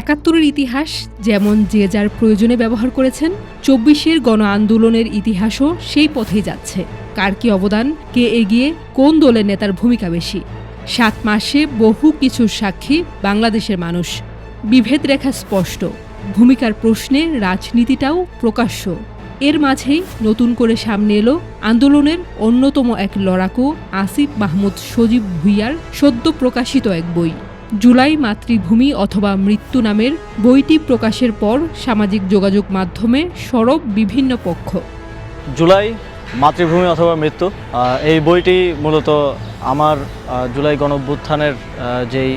একাত্তরের ইতিহাস, যেমন যে যার প্রয়োজনে ব্যবহার করেছেন, চব্বিশের গণ আন্দোলনের ইতিহাসও সেই পথেই যাচ্ছে। কার কি অবদান, কে এগিয়ে, কোন দলের নেতার ভূমিকা বেশি? সাত মাসে বহু কিছুর সাক্ষী বাংলাদেশের মানুষ। বিভেদ রেখা স্পষ্ট। ভূমিকার প্রশ্নে রাজনীতিটাও প্রকাশ্য। এর মাঝেই নতুন করে সামনে এলো আন্দোলনের অন্যতম এক লড়াকু আসিফ মাহমুদ সজীব ভুইয়ার সদ্য প্রকাশিত এক বই। জুলাই মাতৃভূমি অথবা মৃত্যু নামের বইটি প্রকাশের পর সামাজিক যোগাযোগ মাধ্যমে সরব বিভিন্ন পক্ষ। জুলাই মাতৃভূমি অথবা মৃত্যু এই বইটি মূলত আমার জুলাই গণভ্যুত্থানের যেই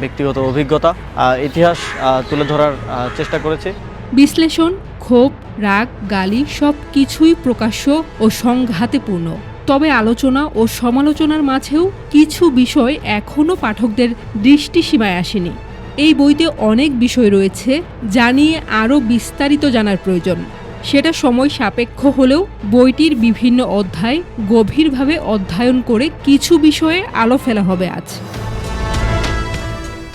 ব্যক্তিগত অভিজ্ঞতা ইতিহাস তুলে ধরার চেষ্টা করেছে। বিশ্লেষণ ক্ষোভ রাগ গালি সব কিছুই প্রকাশ্য ও সংঘাতেপূর্ণ তবে আলোচনা ও সমালোচনার মাঝেও কিছু বিষয় এখনও পাঠকদের দৃষ্টিসীমায় আসেনি। এই বইতে অনেক বিষয় রয়েছে যা নিয়ে আরও বিস্তারিত জানার প্রয়োজন। সেটা সময় সাপেক্ষ হলেও বইটির বিভিন্ন অধ্যায় গভীরভাবে অধ্যয়ন করে কিছু বিষয়ে আলো ফেলা হবে আজ।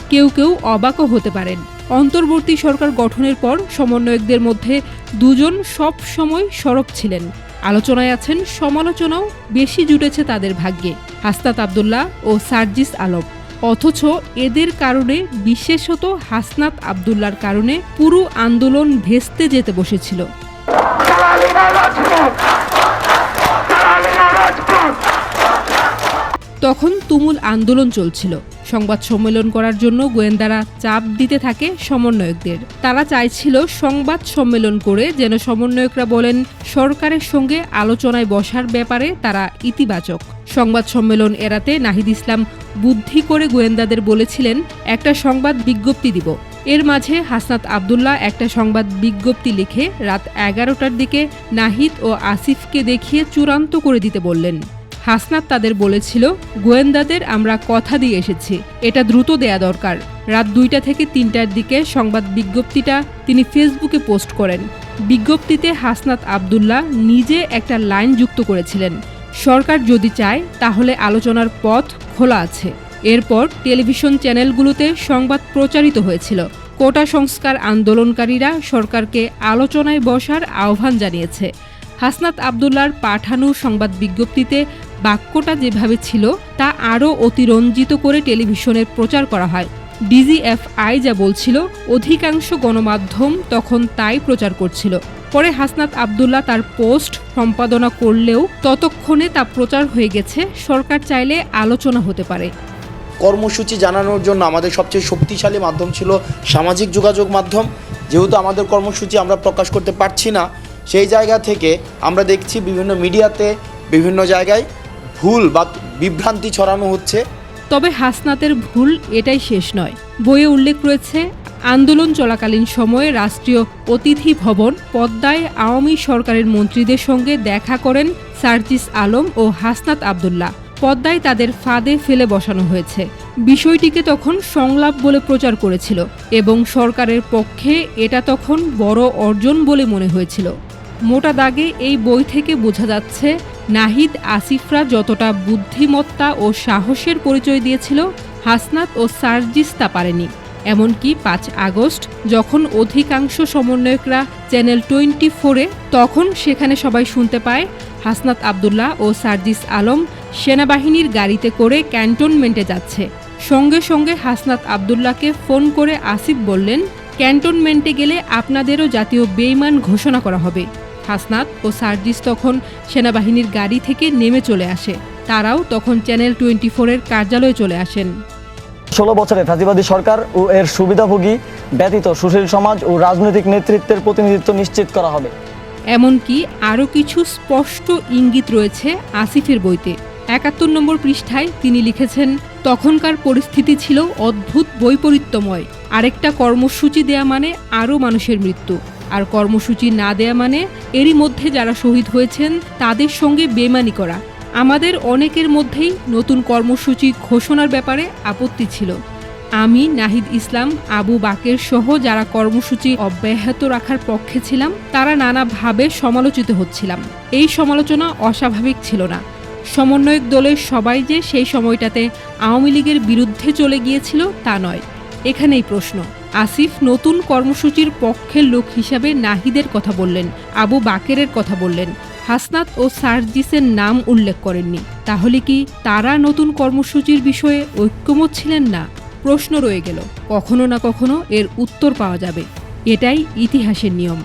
কেউ কেউ অবাকও হতে পারেন। অন্তর্বর্তী সরকার গঠনের পর সমন্বয়কদের মধ্যে দুজন সব সময় সরব ছিলেন। আলোচনায় আছেন, সমালোচনাও বেশি জুটেছে তাদের ভাগ্যে, হাস্তাত আবদুল্লাহ ও সার্জিস আলম। অথচ এদের কারণে, বিশেষত হাসনাত আবদুল্লার কারণে পুরো আন্দোলন ভেস্তে যেতে বসেছিল। তখন তুমুল আন্দোলন চলছিল। সংবাদ সম্মেলন করার জন্য গোয়েন্দারা চাপ দিতে থাকে সমন্বয়কদের। তারা চাইছিল সংবাদ সম্মেলন করে যেন সমন্বয়করা বলেন, সরকারের সঙ্গে আলোচনায় বসার ব্যাপারে তারা ইতিবাচক। সংবাদ সম্মেলন এড়াতে নাহিদ ইসলাম বুদ্ধি করে গোয়েন্দাদের বলেছিলেন, একটা সংবাদ বিজ্ঞপ্তি দিব। এর মাঝে হাসনাত আবদুল্লাহ একটা সংবাদ বিজ্ঞপ্তি লিখে রাত এগারোটার দিকে নাহিদ ও আসিফকে দেখিয়ে চূড়ান্ত করে দিতে বললেন। হাসনাত তাদের বলেছিল, গোয়েন্দাদের আমরা কথা দিয়ে এসেছি, এটা দ্রুত দেয়া দরকার। রাত দুইটা থেকে তিনটার দিকে সংবাদ বিজ্ঞপ্তিটা তিনি ফেসবুকে পোস্ট করেন। বিজ্ঞপ্তিতে হাসনাত আবদুল্লাহ নিজে একটা লাইন যুক্ত করেছিলেন, সরকার যদি চায় তাহলে আলোচনার পথ খোলা আছে। এরপর টেলিভিশন চ্যানেলগুলোতে সংবাদ প্রচারিত হয়েছিল। কোটা সংস্কার আন্দোলনকারীরা সরকারকে আলোচনায় বসার আহ্বান জানিয়েছে। হাসনাত আবদুল্লার পাঠানো সংবাদ বিজ্ঞপ্তিতে বাক্যটা যেভাবে ছিল, তা আরও অতিরঞ্জিত করে টেলিভিশনে প্রচার করা হয়। ডিজিএফআই যা বলছিল, অধিকাংশ গণমাধ্যম তখন তাই প্রচার করছিল। পরে হাসনাত আবদুল্লাহ তার পোস্ট সম্পাদনা করলেও ততক্ষণে তা প্রচার হয়ে গেছে, সরকার চাইলে আলোচনা হতে পারে। কর্মসূচি জানানোর জন্য আমাদের সবচেয়ে শক্তিশালী মাধ্যম ছিল সামাজিক যোগাযোগ মাধ্যম। যেহেতু আমাদের কর্মসূচি আমরা প্রকাশ করতে পারছি না, সেই জায়গা থেকে আমরা দেখছি বিভিন্ন মিডিয়াতে, বিভিন্ন জায়গায় ভুল বা বিভ্রান্তি ছড়ানো হচ্ছে। তবে হাসনাতের ভুল এটাই শেষ নয়। বইয়ে উল্লেখ রয়েছে, আন্দোলন চলাকালীন সময়ে রাষ্ট্রীয় অতিথি ভবন পদ্মায় আওয়ামী সরকারের মন্ত্রীদের সঙ্গে দেখা করেন সার্জিস আলম ও হাসনাত আবদুল্লাহ। পদ্মায় তাদের ফাঁদে ফেলে বসানো হয়েছে। বিষয়টিকে তখন সংলাপ বলে প্রচার করেছিল এবং সরকারের পক্ষে এটা তখন বড় অর্জন বলে মনে হয়েছিল। মোটা দাগে এই বই থেকে বোঝা যাচ্ছে নাহিদ আসিফরা যতটা বুদ্ধিমত্তা ও সাহসের পরিচয় দিয়েছিল, হাসনাত ও সার্জিস তা পারেনি। এমনকি পাঁচ আগস্ট, যখন অধিকাংশ সমন্বয়করা চ্যানেল টোয়েন্টি ফোরে তখন সেখানে সবাই শুনতে পায়, হাসনাত আবদুল্লাহ ও সার্জিস আলম সেনাবাহিনীর গাড়িতে করে ক্যান্টনমেন্টে যাচ্ছে। সঙ্গে সঙ্গে হাসনাত আবদুল্লাহকে ফোন করে আসিফ বললেন, ক্যান্টনমেন্টে গেলে আপনাদেরও জাতীয় বেইমান ঘোষণা করা হবে। হাসনাত ও সার্জিস তখন সেনাবাহিনীর গাড়ি থেকে নেমে চলে আসে। তারাও তখন চ্যানেল টোয়েন্টি ফোরের কার্যালয়ে চলে আসেন। ষোলো বছরে ফাঁসিবাদী সরকার ও এর সুবিধাভোগী ব্যতীত সুশীল সমাজ ও রাজনৈতিক নেতৃত্বের প্রতিনিধিত্ব নিশ্চিত করা হবে। এমনকি আরও কিছু স্পষ্ট ইঙ্গিত রয়েছে আসিফের বইতে। একাত্তর নম্বর পৃষ্ঠায় তিনি লিখেছেন তখনকার পরিস্থিতি ছিল অদ্ভুত বৈপরীত্যময়। আরেকটা কর্মসূচি দেয়া মানে আরও মানুষের মৃত্যু। আর কর্মসূচি না দেয়া মানে এরই মধ্যে যারা শহীদ হয়েছেন, তাদের সঙ্গে বেমানি করা। আমাদের অনেকের মধ্যেই নতুন কর্মসূচি ঘোষণার ব্যাপারে আপত্তি ছিল। আমি, নাহিদ ইসলাম, আবু বাকের সহ যারা কর্মসূচি অব্যাহত রাখার পক্ষে ছিলাম, তারা নানাভাবে সমালোচিত হচ্ছিলাম। এই সমালোচনা অস্বাভাবিক ছিল না। সমন্বয়ক দলের সবাই যে সেই সময়টাতে আওয়ামী লীগের বিরুদ্ধে চলে গিয়েছিল তা নয়। এখানেই প্রশ্ন। আসিফ নতুন কর্মসূচির পক্ষের লোক হিসাবে নাহিদের কথা বললেন, আবু বাকেরের কথা বললেন। হাসনাত ও সার্জিসের নাম উল্লেখ করেননি। তাহলে কি তারা নতুন কর্মসূচির বিষয়ে ঐক্যমত ছিলেন না? প্রশ্ন রয়ে গেল, কখনো না কখনো এর উত্তর পাওয়া যাবে। এটাই ইতিহাসের নিয়ম।